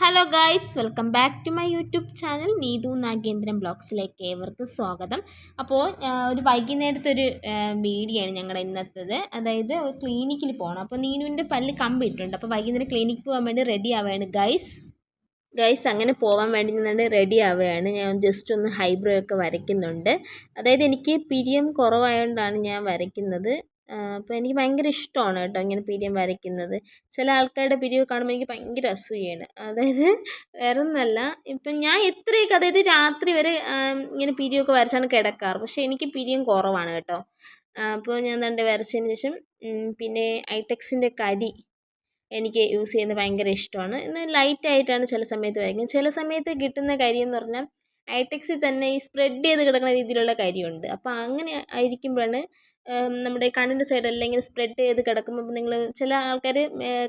Hello guys welcome back to my YouTube channel Neethu Nagendran ബ്ലോഗ്സിലേക്ക് ഏവർക്ക് സ്വാഗതം. അപ്പോൾ ഒരു വൈകുന്നേരത്തെ ഒരു വീഡിയോ ആണ് ഞങ്ങളുടെ ഇന്നത്തേത്. അതായത് ക്ലിനിക്കിൽ പോകണം അപ്പോൾ നീനുവിന്റെ പല്ല് കമ്പിട്ടുണ്ട് അപ്പോൾ വൈകുന്നേരം ക്ലിനിക്ക് പോകാൻ വേണ്ടി റെഡി ആവുകയാണ് ഗൈസ് ഗൈസ് അങ്ങനെ പോകാൻ വേണ്ടി നിന്നുകൊണ്ട് റെഡി ആവുകയാണ് ഞാൻ ജസ്റ്റ് ഒന്ന് ഹൈബ്രോ ഒക്കെ വരയ്ക്കുന്നുണ്ട്. അതായത് എനിക്ക് പിരിയം കുറവായതുകൊണ്ടാണ് ഞാൻ വരയ്ക്കുന്നത്. അപ്പോൾ എനിക്ക് ഭയങ്കര ഇഷ്ടമാണ് കേട്ടോ ഇങ്ങനെ പിരിയം വരയ്ക്കുന്നത്. ചില ആൾക്കാരുടെ പിരിവ് കാണുമ്പോൾ എനിക്ക് ഭയങ്കര അസൂയയാണ്. അതായത് വേറെ ഒന്നല്ല ഇപ്പം ഞാൻ എത്രയൊക്കെ അതായത് രാത്രി വരെ ഇങ്ങനെ പിരിയൊക്കെ വരച്ചാണ് കിടക്കാറ്. പക്ഷേ എനിക്ക് പിരിയം കുറവാണ് കേട്ടോ. അപ്പോൾ ഞാൻ തണ്ട് വരച്ചതിന് ശേഷം പിന്നെ ഐടെക്സിന്റെ കരി എനിക്ക് യൂസ് ചെയ്യുന്നത് ഭയങ്കര ഇഷ്ടമാണ്. ഇന്ന് ലൈറ്റ് ആയിട്ടാണ് ചില സമയത്ത് വരയ്ക്കുന്നത്. ചില സമയത്ത് കിട്ടുന്ന കരി എന്ന് പറഞ്ഞാൽ ഐടെക്സിൽ തന്നെ ഈ സ്പ്രെഡ് ചെയ്ത് കിടക്കുന്ന രീതിയിലുള്ള കരിയുണ്ട്. അപ്പോൾ അങ്ങനെ ആയിരിക്കുമ്പോഴാണ് നമ്മുടെ കണ്ണിന്റെ സൈഡെല്ലാം ഇങ്ങനെ സ്പ്രെഡ് ചെയ്ത് കിടക്കുമ്പോൾ നിങ്ങൾ ചില ആൾക്കാർ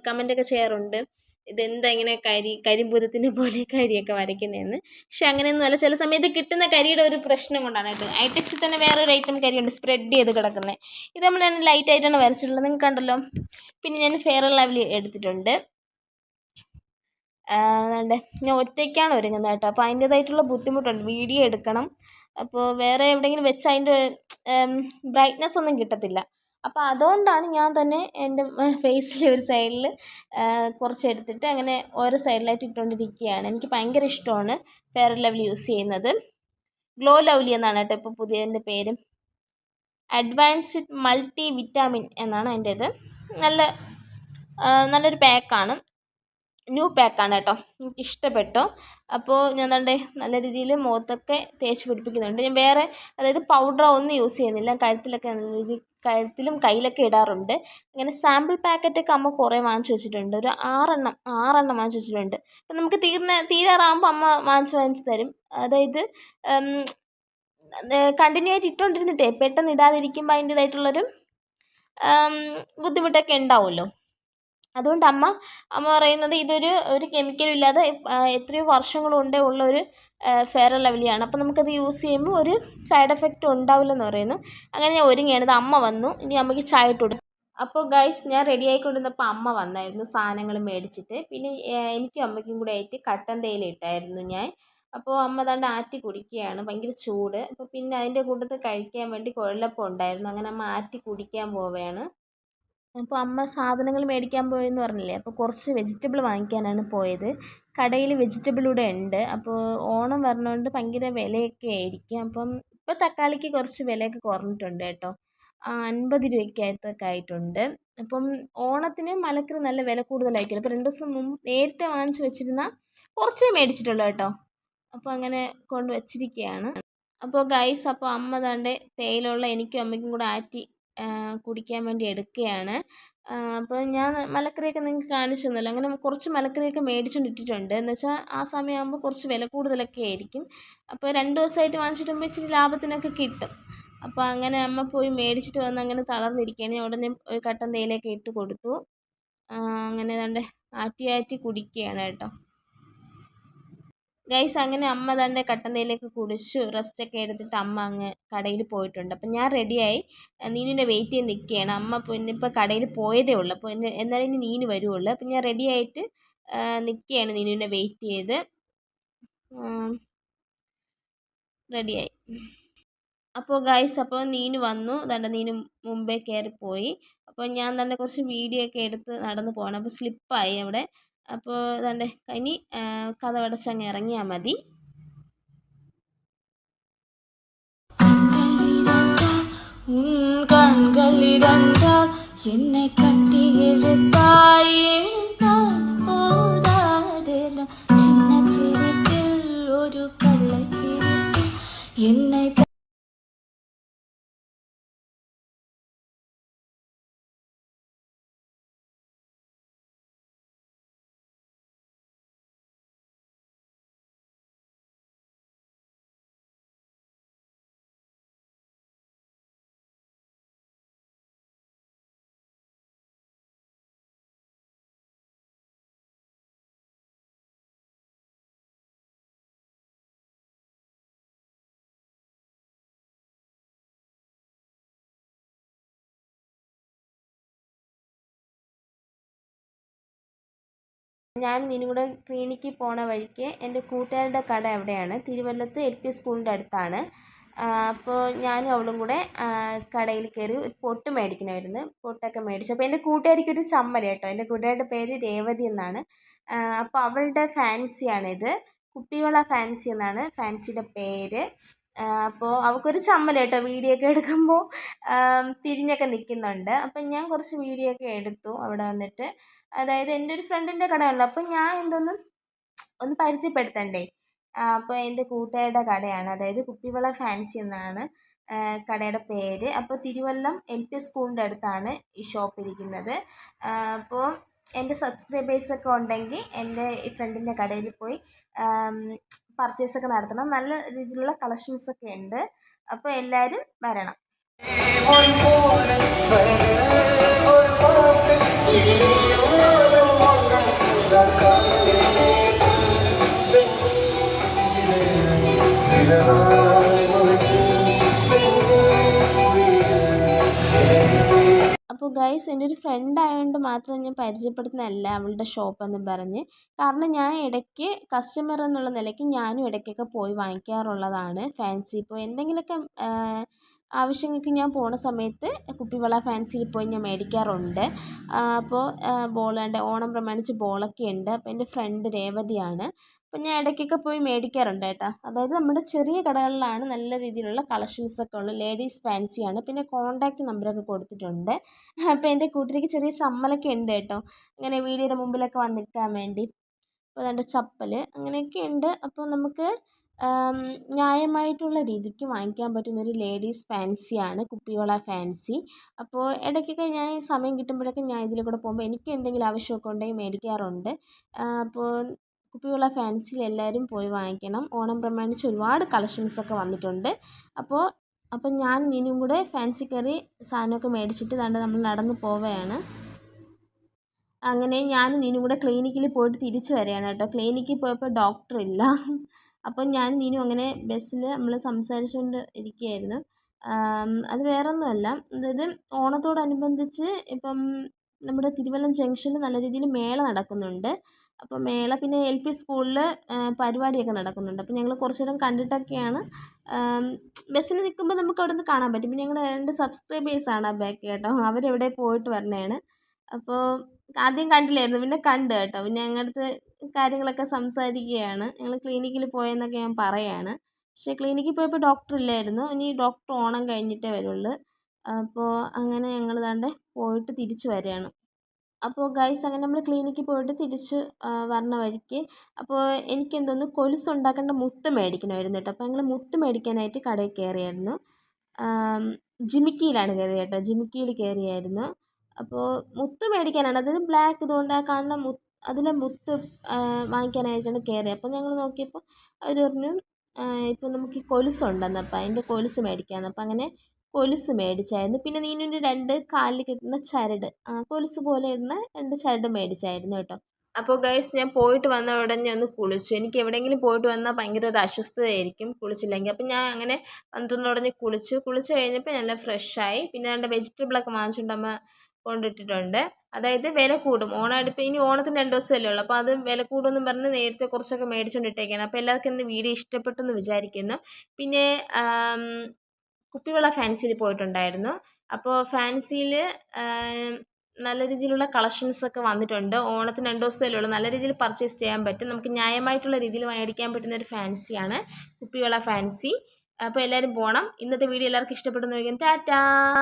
കമന്റൊക്കെ ചെയ്യാറുണ്ട്. ഇതെന്താ ഇങ്ങനെ കരി കരിമ്പൂതത്തിന്റെ പോലെ കരിയൊക്കെ വരയ്ക്കുന്നതെന്ന്. പക്ഷെ അങ്ങനെയൊന്നുമല്ല ചില സമയത്ത് കിട്ടുന്ന കരിയുടെ ഒരു പ്രശ്നം കൊണ്ടാണ് കേട്ടോ. ഐടെക്സിൽ തന്നെ വേറൊരു ഐറ്റം കരിയുണ്ട് സ്പ്രെഡ് ചെയ്ത് കിടക്കുന്നത് ഇത് നമ്മൾ ഞാൻ ലൈറ്റ് ആയിട്ടാണ് വരച്ചിട്ടുള്ളത്. നിങ്ങൾക്ക് കണ്ടല്ലോ. പിന്നെ ഞാൻ ഫെയർ ലവ്ലി എടുത്തിട്ടുണ്ട്. അതുകൊണ്ട് ഞാൻ ഒറ്റയ്ക്കാണ് ഒരുങ്ങുന്നത് കേട്ടോ. അപ്പോൾ അതിന്റേതായിട്ടുള്ള ബുദ്ധിമുട്ടുണ്ട്. വീഡിയോ എടുക്കണം. അപ്പോൾ വേറെ എവിടെയെങ്കിലും വെച്ച് അതിന്റെ ബ്രൈറ്റ്നസ് ഒന്നും കിട്ടത്തില്ല. അപ്പോൾ അതുകൊണ്ടാണ് ഞാൻ തന്നെ എന്റെ ഫേസിൽ ഒരു സൈഡിൽ കുറച്ച് എടുത്തിട്ട് അങ്ങനെ ഓരോ സൈഡിലായിട്ട് ഇട്ടുകൊണ്ടിരിക്കുകയാണ് എനിക്ക് ഭയങ്കര ഇഷ്ടമാണ് ഫെയർ ലവ്ലി യൂസ് ചെയ്യുന്നത്. ഗ്ലോ ലവ്ലി എന്നാണ് കേട്ടോ ഇപ്പോൾ പുതിയതിന്റെ പേര്. അഡ്വാൻസ്ഡ് മൾട്ടി വിറ്റാമിൻ എന്നാണ് അതിന്റെ ഇത് നല്ല നല്ലൊരു പാക്കാണ് ന്യൂ പാക്കാണ് കേട്ടോ. എനിക്ക് ഇഷ്ടപ്പെട്ടു അപ്പോൾ ഞാൻ കണ്ടേ നല്ല രീതിയിൽ മുഖത്തൊക്കെ തേച്ച് പിടിപ്പിക്കുന്നുണ്ട്. ഞാൻ വേറെ അതായത് പൗഡറോ ഒന്നും യൂസ് ചെയ്യുന്നില്ല. കഴുത്തിലൊക്കെ നല്ല രീതിയിൽ കഴുത്തിലും കയ്യിലൊക്കെ ഇടാറുണ്ട്. അങ്ങനെ സാമ്പിൾ പാക്കറ്റൊക്കെ അമ്മ കുറേ വാങ്ങിച്ചു വെച്ചിട്ടുണ്ട്. ഒരു ആറെണ്ണം ആറെണ്ണം വാങ്ങിച്ചു വെച്ചിട്ടുണ്ട്. അപ്പം നമുക്ക് തീർന്ന തീരാറാകുമ്പോൾ അമ്മ വാങ്ങിച്ചു വാങ്ങിച്ച് തരും. അതായത് കണ്ടിന്യൂ ആയിട്ട് ഇട്ടുകൊണ്ടിരുന്നിട്ടേ പെട്ടെന്ന് ഇടാതിരിക്കുമ്പോൾ അതിന്റേതായിട്ടുള്ളൊരു ബുദ്ധിമുട്ടൊക്കെ ഉണ്ടാവുമല്ലോ. അതുകൊണ്ട് അമ്മ അമ്മ പറയുന്നത് ഇതൊരു ഒരു കെമിക്കലും ഇല്ലാതെ എത്രയോ വർഷങ്ങൾ കൊണ്ടേ ഉള്ള ഒരു ഫെയർ ലവ്ലിയാണ് അപ്പോൾ നമുക്കത് യൂസ് ചെയ്യുമ്പോൾ ഒരു സൈഡ് എഫക്റ്റ് ഉണ്ടാവില്ലെന്ന് പറയുന്നു. അങ്ങനെ ഞാൻ ഒരുങ്ങിയാണ് ഇത് അമ്മ വന്നു. ഇനി അമ്മയ്ക്ക് ചായ ഇട്ട് കൊടുക്കും. അപ്പോൾ ഗൈസ് ഞാൻ റെഡി ആയിക്കൊണ്ടിരുന്നപ്പോൾ അമ്മ വന്നായിരുന്നു സാധനങ്ങൾ മേടിച്ചിട്ട്. പിന്നെ എനിക്കും അമ്മയ്ക്കും കൂടെ ആയിട്ട് കട്ടൻ തേയില ഇട്ടായിരുന്നു ഞാൻ. അപ്പോൾ അമ്മ തണ്ട് ആറ്റി കുടിക്കുകയാണ്. ഭയങ്കര ചൂട്. അപ്പോൾ പിന്നെ അതിന്റെ കൂട്ടത്തിൽ കഴിക്കാൻ വേണ്ടി കുഴലപ്പം ഉണ്ടായിരുന്നു. അങ്ങനെ അമ്മ ആറ്റി കുടിക്കാൻ പോവുകയാണ്. അപ്പോൾ അമ്മ സാധനങ്ങൾ മേടിക്കാൻ പോയെന്ന് പറഞ്ഞില്ലേ അപ്പോൾ കുറച്ച് വെജിറ്റബിൾ വാങ്ങിക്കാനാണ് പോയത്. കടയിൽ വെജിറ്റബിൾ ഇവിടെ ഉണ്ട്. അപ്പോൾ ഓണം വരണതുകൊണ്ട് ഭയങ്കര വിലയൊക്കെ ആയിരിക്കും. അപ്പം ഇപ്പോൾ തക്കാളിക്ക് കുറച്ച് വിലയൊക്കെ കുറഞ്ഞിട്ടുണ്ട് കേട്ടോ. അൻപത് രൂപയ്ക്കകത്തൊക്കെ ആയിട്ടുണ്ട്. അപ്പം ഓണത്തിന് മലക്കറി നല്ല വില കൂടുതലായിരിക്കും. അപ്പോൾ രണ്ട് ദിവസം മുമ്പ് നേരത്തെ വാങ്ങിച്ച് വെച്ചിരുന്ന കുറച്ചേ മേടിച്ചിട്ടുള്ളൂ കേട്ടോ. അപ്പോൾ അങ്ങനെ കൊണ്ട് വച്ചിരിക്കുകയാണ്. അപ്പോൾ ഗൈസ് അപ്പോൾ അമ്മ താണ്ടെ തേയിലുള്ള എനിക്കും അമ്മയ്ക്കും കൂടെ ആറ്റി കുടിക്കാൻ വേണ്ടി എടുക്കുകയാണ് അപ്പോൾ ഞാൻ മലക്കറിയൊക്കെ നിങ്ങൾക്ക് കാണിച്ചു തന്നല്ലോ. അങ്ങനെ കുറച്ച് മലക്കറിയൊക്കെ മേടിച്ചുകൊണ്ട് ഇട്ടിട്ടുണ്ട് എന്ന് വെച്ചാൽ ആ സമയമാകുമ്പോൾ കുറച്ച് വില കൂടുതലൊക്കെ ആയിരിക്കും. അപ്പോൾ രണ്ട് ദിവസമായിട്ട് വാങ്ങിച്ചിട്ടുമ്പോൾ ഇച്ചിരി ലാഭത്തിനൊക്കെ കിട്ടും. അപ്പോൾ അങ്ങനെ അമ്മ പോയി മേടിച്ചിട്ട് വന്ന് അങ്ങനെ തളർന്നിരിക്കുകയാണ്. ഉടനെ ഒരു കട്ടൻ തേയിലയൊക്കെ ഇട്ട് കൊടുത്തു. അങ്ങനെ ഏതാണ്ട് ആറ്റി ആറ്റി കുടിക്കുകയാണ് കേട്ടോ. ഗൈസ് അങ്ങനെ അമ്മ തന്റെ കട്ടൻ തേയിലയൊക്കെ കുടിച്ചു റെസ്റ്റൊക്കെ എടുത്തിട്ട് അമ്മ അങ്ങ് കടയിൽ പോയിട്ടുണ്ട്. അപ്പം ഞാൻ റെഡിയായി നീനുവിനെ വെയിറ്റ് ചെയ്ത് നിൽക്കുകയാണ്. അമ്മ പിന്നെ ഇപ്പോൾ കടയിൽ പോയതേ ഉള്ളൂ. അപ്പോൾ എന്നാലും ഇനി നീനു വരുള്ളൂ അപ്പം ഞാൻ റെഡിയായിട്ട് നിൽക്കുകയാണ് നീനുവിനെ വെയിറ്റ് ചെയ്ത്. റെഡിയായി അപ്പോൾ ഗൈസ് അപ്പോൾ നീനു വന്നു. തന്റെ നീനു മുമ്പേ പോയി അപ്പോൾ ഞാൻ തന്നെ കുറച്ച് വീഡിയോ ഒക്കെ എടുത്ത് നടന്നു പോകണം അപ്പോൾ സ്ലിപ്പായി അവിടെ. അപ്പോൾ ഇതാണ്ട് ഇനി കഥവടച്ചങ്ങ് ഇറങ്ങിയാൽ മതി உன் கண்கள் இரண்டால் என்னை கட்டி எழுத்தாய் ഞാൻ നീനും ക്ലിനിക്കിൽ പോണ വഴിക്ക് എന്റെ കൂട്ടുകാരുടെ കട എവിടെയാണ്? തിരുവല്ലത്ത് എൽ പി സ്കൂളിന്റെ അടുത്താണ്. അപ്പോൾ ഞാനും അവളും കൂടെ കടയിൽ കയറി ഒരു പൊട്ട് മേടിക്കണമായിരുന്നു. പൊട്ടൊക്കെ മേടിച്ചു. അപ്പോൾ എന്റെ കൂട്ടുകാരിക്കൊരു ചമ്മൽ കേട്ടോ. എന്റെ കൂട്ടുകാരുടെ പേര് രേവതി എന്നാണ്. അപ്പോൾ അവളുടെ ഫാൻസിയാണിത് കുപ്പിവള ഫാൻസി എന്നാണ്. ഫാൻസിയുടെ പേര്. അപ്പോൾ അവൾക്കൊരു ചമ്മൽ കേട്ടോ വീഡിയോ ഒക്കെ എടുക്കുമ്പോൾ തിരിഞ്ഞൊക്കെ നിൽക്കുന്നുണ്ട് അപ്പം ഞാൻ കുറച്ച് വീഡിയോ ഒക്കെ എടുത്തു അവിടെ വന്നിട്ട്. അതായത് എന്റെ ഒരു ഫ്രണ്ടിന്റെ കടയാണല്ലോ. അപ്പം ഞാൻ എന്തൊന്ന് ഒന്ന് പരിചയപ്പെടുത്തണ്ടേ? അപ്പോൾ എന്റെ കൂട്ടുകാരുടെ കടയാണ്. അതായത് കുപ്പിവള ഫാൻസി എന്നാണ് കടയുടെ പേര്. അപ്പോൾ തിരുവല്ലം എൽ പി സ്കൂളിന്റെ അടുത്താണ് ഈ ഷോപ്പ് ഇരിക്കുന്നത് അപ്പോൾ എന്റെ സബ്സ്ക്രൈബേഴ്സൊക്കെ ഉണ്ടെങ്കിൽ എന്റെ ഈ ഫ്രണ്ടിന്റെ കടയിൽ പോയി പർച്ചേസൊക്കെ നടത്തണം. നല്ല രീതിയിലുള്ള കളക്ഷൻസൊക്കെ ഉണ്ട്. അപ്പോൾ എല്ലാവരും വരണം. അപ്പോൾ ഗൈസ് എന്റെ ഒരു ഫ്രണ്ട് ആയതുകൊണ്ട് മാത്രം ഞാൻ പരിചയപ്പെടുത്തുന്നതല്ല അവളുടെ ഷോപ്പ് എന്ന് പറഞ്ഞ്. കാരണം ഞാൻ ഇടയ്ക്ക് കസ്റ്റമർ എന്നുള്ള നിലയ്ക്ക് ഞാനും ഇടയ്ക്കൊക്കെ പോയി വാങ്ങിക്കാറുള്ളതാണ് ഫാൻസി ഇപ്പോൾ എന്തെങ്കിലുമൊക്കെ ആവശ്യങ്ങൾക്ക് ഞാൻ പോണ സമയത്ത് കുപ്പിവള ഫാൻസിയിൽ പോയി ഞാൻ മേടിക്കാറുണ്ട്. അപ്പോൾ ബോളുണ്ട് ഓണം പ്രമാണിച്ച് ബോളൊക്കെ ഉണ്ട്. അപ്പോൾ എന്റെ ഫ്രണ്ട് രേവതിയാണ്. അപ്പോൾ ഞാൻ ഇടയ്ക്കൊക്കെ പോയി മേടിക്കാറുണ്ട് കേട്ടോ. അതായത് നമ്മുടെ ചെറിയ കടകളിലാണ് നല്ല രീതിയിലുള്ള കളക്ഷൻസൊക്കെ ഉള്ളത്. ലേഡീസ് ഫാൻസിയാണ് പിന്നെ കോൺടാക്റ്റ് നമ്പറൊക്കെ കൊടുത്തിട്ടുണ്ട്. അപ്പോൾ എന്റെ കൂട്ടിലേക്ക് ചെറിയ ചമ്മലൊക്കെ ഉണ്ട് കേട്ടോ. ഇങ്ങനെ വീടിന്റെ മുമ്പിലൊക്കെ വന്ന് നിൽക്കാൻ വേണ്ടി. അപ്പോൾ അതുകൊണ്ട് ചപ്പൽ അങ്ങനെയൊക്കെ ഉണ്ട്. അപ്പോൾ നമുക്ക് ന്യായമായിട്ടുള്ള രീതിക്ക് വാങ്ങിക്കാൻ പറ്റുന്ന ഒരു ലേഡീസ് ഫാൻസിയാണ് കുപ്പിവള ഫാൻസി അപ്പോൾ ഇടയ്ക്കൊക്കെ ഞാൻ സമയം കിട്ടുമ്പോഴൊക്കെ ഞാൻ ഇതിൽ കൂടെ പോകുമ്പോൾ എനിക്ക് എന്തെങ്കിലും ആവശ്യമൊക്കെ ഉണ്ടെങ്കിൽ മേടിക്കാറുണ്ട്. അപ്പോൾ കുപ്പിവള ഫാൻസിയിൽ എല്ലാവരും പോയി വാങ്ങിക്കണം. ഓണം പ്രമാണിച്ച് ഒരുപാട് കളക്ഷൻസൊക്കെ വന്നിട്ടുണ്ട്. അപ്പോൾ അപ്പം ഞാൻ നീനും കൂടെ ഫാൻസി കറി സാധനമൊക്കെ മേടിച്ചിട്ട് ദാണ്ട് നമ്മൾ നടന്നു പോവുകയാണ് അങ്ങനെ ഞാൻ നീനും കൂടെ ക്ലിനിക്കിൽ പോയിട്ട് തിരിച്ചു വരികയാണ് കേട്ടോ. ക്ലിനിക്കിൽ പോയപ്പോൾ ഡോക്ടർ ഇല്ല. അപ്പം ഞാൻ നീനും അങ്ങനെ ബസ്സിൽ നമ്മൾ സംസാരിച്ചുകൊണ്ട് ഇരിക്കുകയായിരുന്നു. അത് വേറൊന്നുമല്ല. അതായത് ഓണത്തോടനുബന്ധിച്ച് ഇപ്പം നമ്മുടെ തിരുവല്ലം ജംഗ്ഷനിൽ നല്ല രീതിയിൽ മേള നടക്കുന്നുണ്ട്. അപ്പോൾ മേള പിന്നെ എൽ പി സ്കൂളിൽ പരിപാടിയൊക്കെ നടക്കുന്നുണ്ട്. അപ്പം ഞങ്ങൾ കുറച്ച് നേരം കണ്ടിട്ടൊക്കെയാണ് ബസ്സിൽ നിൽക്കുമ്പോൾ നമുക്ക് അവിടെ നിന്ന് കാണാൻ പറ്റും. പിന്നെ ഞങ്ങളുടെ രണ്ട് സബ്സ്ക്രൈബേഴ്സാണ് ആ ബാക്ക് കേട്ടോ. അവരെവിടെ പോയിട്ട് വരണതാണ് അപ്പോൾ ആദ്യം കണ്ടില്ലായിരുന്നു. പിന്നെ കണ്ടു കേട്ടോ. പിന്നെ ഞങ്ങളുടെ അടുത്ത് കാര്യങ്ങളൊക്കെ സംസാരിക്കുകയാണ്. ഞങ്ങൾ ക്ലിനിക്കിൽ പോയെന്നൊക്കെ ഞാൻ പറയുകയാണ് പക്ഷേ ക്ലിനിക്കിൽ പോയപ്പോൾ ഡോക്ടർ ഇല്ലായിരുന്നു. ഇനി ഡോക്ടർ ഓണം കഴിഞ്ഞിട്ടേ വരുള്ളൂ. അപ്പോൾ അങ്ങനെ ഞങ്ങൾ ദാണ്ട് പോയിട്ട് തിരിച്ചു വരികയാണ്. അപ്പോൾ ഗൈസ് അങ്ങനെ നമ്മൾ ക്ലിനിക്കിൽ പോയിട്ട് തിരിച്ച് വരണ വഴിക്ക് അപ്പോൾ എനിക്കെന്തോന്ന് കൊലുസ് ഉണ്ടാക്കേണ്ട മുത്ത് മേടിക്കണമായിരുന്നു കേട്ടോ. അപ്പോൾ ഞങ്ങൾ മുത്ത് മേടിക്കാനായിട്ട് കടയിൽ കയറിയായിരുന്നു. ജിമിക്കിയിലാണ് കയറിയത് കേട്ടോ. ജിമിക്കിയിൽ കയറിയായിരുന്നു. അപ്പോൾ മുത്ത് മേടിക്കാനാണ്. അതായത് ബ്ലാക്ക് ഇതുകൊണ്ട് ആ കാണുന്ന മു അതിലെ മുത്ത് വാങ്ങിക്കാനായിട്ടാണ് കയറിയത്. അപ്പോൾ ഞങ്ങൾ നോക്കിയപ്പോൾ അവർ പറഞ്ഞു ഇപ്പോൾ നമുക്ക് ഈ കൊലുസുണ്ടെന്ന് അപ്പോൾ അതിന്റെ കൊലുസ് മേടിക്കാമെന്ന് അപ്പോൾ അങ്ങനെ കൊലുസ് മേടിച്ചായിരുന്നു. പിന്നെ നീനുവിന്റെ രണ്ട് കാലിൽ കിട്ടുന്ന ചരട്. ആ കൊലുസ് പോലെ ഇടുന്ന രണ്ട് ചരട് മേടിച്ചായിരുന്നു കേട്ടോ. അപ്പോൾ ഗൈസ് ഞാൻ പോയിട്ട് വന്ന ഉടനെ ഒന്ന് കുളിച്ചു. എനിക്ക് എവിടെയെങ്കിലും പോയിട്ട് വന്നാൽ ഭയങ്കര ഒരു അസ്വസ്ഥതയായിരിക്കും കുളിച്ചില്ലെങ്കിൽ. അപ്പം ഞാൻ അങ്ങനെ വന്നിട്ട് ഉടനെ കുളിച്ചു. കുളിച്ച് കഴിഞ്ഞപ്പോൾ നല്ല ഫ്രഷായി പിന്നെ രണ്ട് വെജിറ്റബിളൊക്കെ വാങ്ങിച്ചുകൊണ്ട് അമ്മ കൊണ്ടിട്ടിട്ടുണ്ട്. അതായത് വില കൂടും. ഓണമായിട്ട് ഇനി ഓണത്തിന് രണ്ട് ദിവസമല്ലേ ഉള്ളൂ. അപ്പോൾ അത് വില കൂടുമെന്ന് പറഞ്ഞ് നേരത്തെ കുറച്ചൊക്കെ മേടിച്ചുകൊണ്ടിട്ടേക്കാണ് അപ്പോൾ എല്ലാവർക്കും ഇന്ന് വീഡിയോ ഇഷ്ടപ്പെട്ടെന്ന് വിചാരിക്കുന്നു. പിന്നെ കുപ്പിവള ഫാൻസിയിൽ പോയിട്ടുണ്ടായിരുന്നു. അപ്പോൾ ഫാൻസിയിൽ നല്ല രീതിയിലുള്ള കളക്ഷൻസ് ഒക്കെ വന്നിട്ടുണ്ട്. ഓണത്തിന് രണ്ട് ദിവസമല്ലേ നല്ല രീതിയിൽ പർച്ചേസ് ചെയ്യാൻ പറ്റും. നമുക്ക് ന്യായമായിട്ടുള്ള രീതിയിൽ മേടിക്കാൻ പറ്റുന്ന ഒരു ഫാൻസിയാണ് കുപ്പിവള ഫാൻസി. അപ്പോൾ എല്ലാവരും പോകണം ഇന്നത്തെ വീഡിയോ എല്ലാവർക്കും ഇഷ്ടപ്പെടുന്നു ടാറ്റാ!